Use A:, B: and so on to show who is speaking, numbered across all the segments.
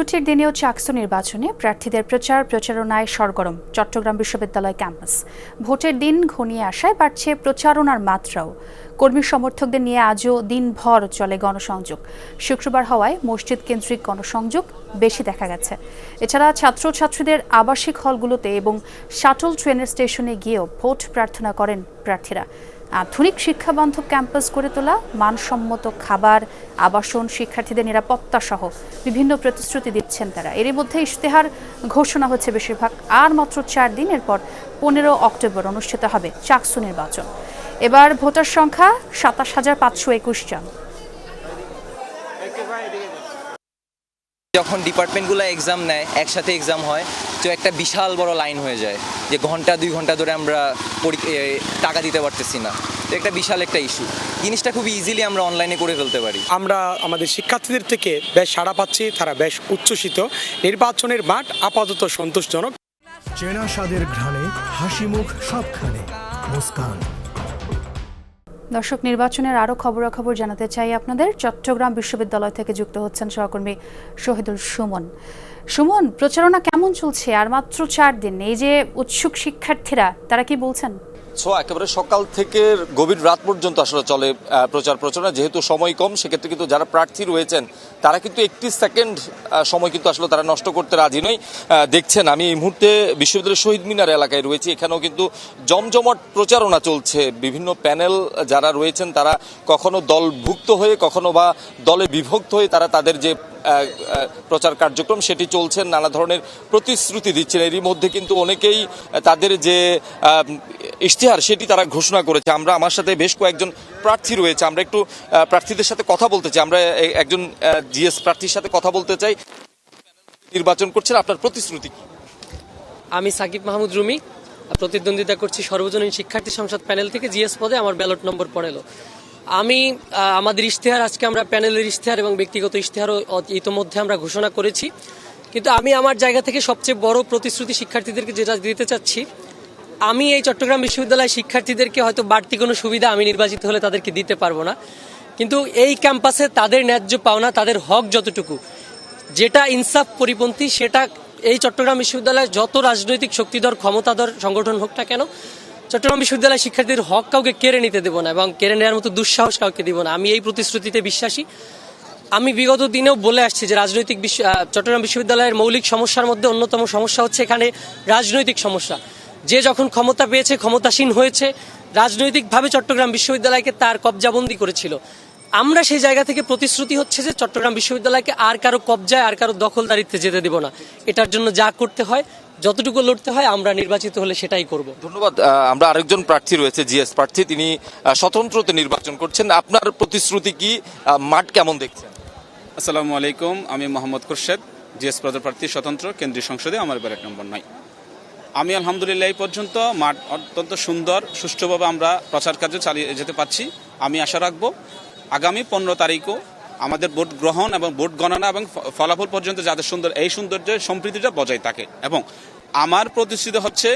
A: ছুটির দিনেও চাকসু নির্বাচনে প্রার্থীদের প্রচার প্রচারণায় সরগরম, চট্টগ্রাম বিশ্ববিদ্যালয় ক্যাম্পাস। ভোটের দিন ঘনিয়ে আসায় বাড়ছে প্রচারণার মাত্রাও। কর্মী সমর্থকদের নিয়ে আজও দিনভর চলে গণসংযোগ। শুক্রবার হওয়ায় মসজিদ কেন্দ্রিক গণসংযোগ বেশি দেখা গেছে। এছাড়া ছাত্রছাত্রীদের আবাসিক হলগুলোতে এবং শাটল ট্রেনের স্টেশনে গিয়েও ভোট প্রার্থনা করেন প্রার্থীরা। আধুনিক শিক্ষাবান্ধব ক্যাম্পাস গড়ে তোলা, মানসম্মত খাবার, আবাসন, শিক্ষার্থীদের নিরাপত্তা সহ বিভিন্ন প্রতিশ্রুতি দিচ্ছেন তারা। এরই মধ্যে ইশতেহার ঘোষণা হচ্ছে বেশিরভাগ। আর মাত্র চার দিন, এরপর পনেরো অক্টোবর অনুষ্ঠিত হবে চাকসু নির্বাচন। এবার ভোটার সংখ্যা সাতাশ হাজার পাঁচশো একুশ জন।
B: যখন ডিপার্টমেন্টগুলো এক্সাম নেয় একসাথে এক্সাম হয় তো একটা বিশাল বড় লাইন হয়ে যায় যে ঘণ্টা দুই ঘণ্টা ধরে আমরা টাকা দিতে পারতেছি না। তো একটা বিশাল একটা ইস্যু জিনিসটা খুব ইজিলি আমরা অনলাইনে করে ফেলতে পারি।
C: আমরা আমাদের শিক্ষার্থীদের থেকে বেশ সাড়া পাচ্ছি তারা বেশ উচ্ছ্বসিত। নির্বাচনের মাঠ আপাতত সন্তোষজনক।
D: চেনা স্বাদের ঘ্রাণে হাসি মুখ সবখানে। মুস্কান।
A: দর্শক নির্বাচনের আরও খবরাখবর জানাতে চাই আপনাদের। চট্টগ্রাম বিশ্ববিদ্যালয় থেকে যুক্ত হচ্ছেন সহকর্মী শহীদুল সুমন। সুমন, প্রচারণা কেমন চলছে? আর মাত্র চার দিন, এই যে উৎসুক শিক্ষার্থীরা, তারা কি বলছেন?
E: সো একেবারে সকাল থেকে গভীর রাত পর্যন্ত আসলে চলে প্রচার প্রচারণা। যেহেতু সময় কম, সেক্ষেত্রে কিন্তু যারা প্রার্থী রয়েছেন, তারা কিন্তু একটি সেকেন্ড সময় কিন্তু আসলে তারা নষ্ট করতে রাজি নয় দেখছেন, আমি এই মুহূর্তে বিশ্ববিদ্যালয়ের শহীদ মিনার এলাকায় রয়েছি। এখানেও কিন্তু জমজমট প্রচারণা চলছে। বিভিন্ন প্যানেল যারা রয়েছেন, তারা কখনো দলভুক্ত হয়ে, কখনো বা দলে বিভক্ত হয়ে তারা তাদের যে প্রচার কার্যক্রম, সেটি চলছে, নানা ধরনের প্রতিশ্রুতি দিচ্ছেন। এরই মধ্যে কিন্তু অনেকেই তাদের যে ইশতেহার, সেটি তারা ঘোষণা করেছে। আমরা, আমার সাথে বেশ কয়েকজন প্রার্থী রয়েছে। আমরা একটু প্রার্থীদের সাথে কথা বলতে চাই। আমরা একজন জিএস প্রার্থীর সাথে কথা বলতে চাই। নির্বাচন করছেন, আপনার প্রতিশ্রুতি
F: আমি সাকিব মাহমুদ রুমি। প্রতিদ্বন্দ্বিতা করছি সর্বজনীন শিক্ষার্থী সংসদ প্যানেল থেকে। জিএস পদে আমার ব্যালট নম্বর পড়েলো আমি আমাদের ইশতেহার, আজকে আমরা প্যানেলের ইশতেহার এবং ব্যক্তিগত ইশতেহারও ইতোমধ্যে আমরা ঘোষণা করেছি। কিন্তু আমি আমার জায়গা থেকে সবচেয়ে বড় প্রতিশ্রুতি শিক্ষার্থীদেরকে যেটা দিতে চাচ্ছি, আমি এই চট্টগ্রাম বিশ্ববিদ্যালয়ের শিক্ষার্থীদেরকে হয়তো বাড়তি কোনো সুবিধা আমি নির্বাচিত হলে তাদেরকে দিতে পারব না। কিন্তু এই ক্যাম্পাসে তাদের ন্যায্য পাওনা, তাদের হক যতটুকু, যেটা ইনসাফ পরিপন্থী, সেটা এই চট্টগ্রাম বিশ্ববিদ্যালয়ে যত রাজনৈতিক শক্তিধর, ক্ষমতাধর সংগঠন হোক না কেন চট্টগ্রাম বিশ্ববিদ্যালয়ের শিক্ষার্থীদের হক কাউকে কেড়ে নিতে দেবো না এবং কেড়ে নেওয়ার মতো দুঃসাহস কাউকে দিব না। আমি এই প্রতিশ্রুতিতে বিশ্বাসী। আমি বিগত দিনেও বলে আসছি যে রাজনৈতিক বিশ্ব চট্টগ্রাম বিশ্ববিদ্যালয়ের মৌলিক সমস্যার মধ্যে অন্যতম সমস্যা হচ্ছে এখানে রাজনৈতিক সমস্যা। যে যখন ক্ষমতা পেয়েছে, ক্ষমতাসীন হয়েছে, রাজনৈতিকভাবে চট্টগ্রাম বিশ্ববিদ্যালয়কে তার কবজাবন্দি করেছিল। আমরা সেই জায়গা থেকে প্রতিশ্রুতি হচ্ছে যে চট্টগ্রাম বিশ্ববিদ্যালয়কে আর কারও কবজায় আর কারও দখলদারিত্বে যেতে দেব না। এটার জন্য যা করতে হয় যতটুকু লড়তে হয় আমরা নির্বাচিত হলে সেটাই করব।
E: ধন্যবাদ। আমরা আরেকজন প্রার্থী রয়েছে জিএস প্রার্থী। তিনি স্বতন্ত্রতে নির্বাচন করছেন। আপনার প্রতিশ্রুতি কি? মাঠ কেমন দেখছেন?
G: আসসালামু আলাইকুম। আমি মোহাম্মদ খুরশেদ জিএস প্রার্থী স্বতন্ত্র কেন্দ্রীয় সংসদে আমার ব্যালট নম্বর নাই আমি আলহামদুলিল্লাহ এই পর্যন্ত মাঠ অত্যন্ত সুন্দর সুষ্ঠুভাবে আমরা প্রচার কার্য চালিয়ে যেতে পারছি। আমি আশা রাখব আগামী পনেরো তারিখও আমাদের ভোট গ্রহণ এবং ভোট গণনা এবং ফলাফল পর্যন্ত যাদের সুন্দর, এই সৌন্দর্যের সম্প্রীতিটা বজায় থাকে। এবং আমার প্রতিশ্রুতি হচ্ছে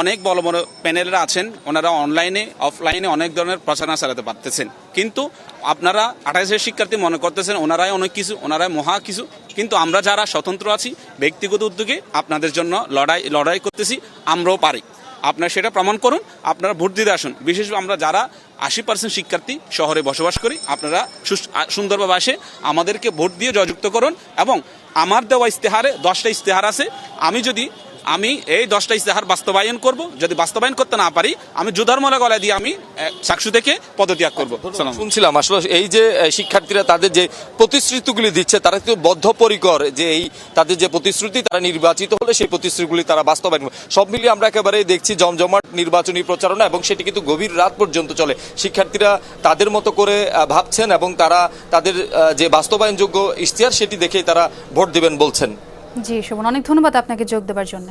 G: অনেক বড় বড় প্যানেলরা আছেন, ওনারা অনলাইনে, অফলাইনে অনেক ধরনের প্রচারণা চালাতে পারতেছেন। কিন্তু আপনারা আঠাশের শিক্ষার্থী মনে করতেছেন, ওনারাই অনেক কিছু, ওনারাই মহা কিছু। কিন্তু আমরা যারা স্বতন্ত্র আছি, ব্যক্তিগত উদ্যোগে আপনাদের জন্য লড়াই লড়াই করতেছি, আমরাও পারি। আপনারা সেটা প্রমাণ করুন, আপনারা ভোট দিতে আসুন। বিশেষ আমরা যারা আশি পার্সেন্ট শিক্ষার্থী শহরে বসবাস করি, আপনারা সুন্দরভাবে আসে, আমাদেরকে ভোট দিয়ে জয়যুক্ত করুন এবং আমার দেওয়া ইস্তেহারে দশটা ইস্তেহার আছে। আমি যদি আমি এই দশটা ইস্তেহার বাস্তবায়ন করব। যদি বাস্তবায়ন করতে না পারি আমি জুধারমলা গলায় দিয়ে আমি চাকসু থেকে পদত্যাগ করব।
E: শুনছিলাম আসলে এই যে শিক্ষার্থীরা তাদের যে প্রতিশ্রুতিগুলি দিচ্ছে তারা কিন্তু বদ্ধপরিকর যে এই তাদের যে প্রতিশ্রুতি তারা নির্বাচিত হলে সেই প্রতিশ্রুতিগুলি তারা বাস্তবায়ন। সব মিলিয়ে আমরা একেবারে দেখছি জমজমাট নির্বাচনী প্রচারণা এবং সেটি কিন্তু গভীর রাত পর্যন্ত চলে। শিক্ষার্থীরা তাদের মতো করে ভাবছেন এবং তারা তাদের যে বাস্তবায়নযোগ্য ইশতেহার সেটি দেখেই তারা ভোট দিবেন বলছেন।
A: জি শোভন অনেক ধন্যবাদ আপনাকে যোগ দেওয়ার জন্য।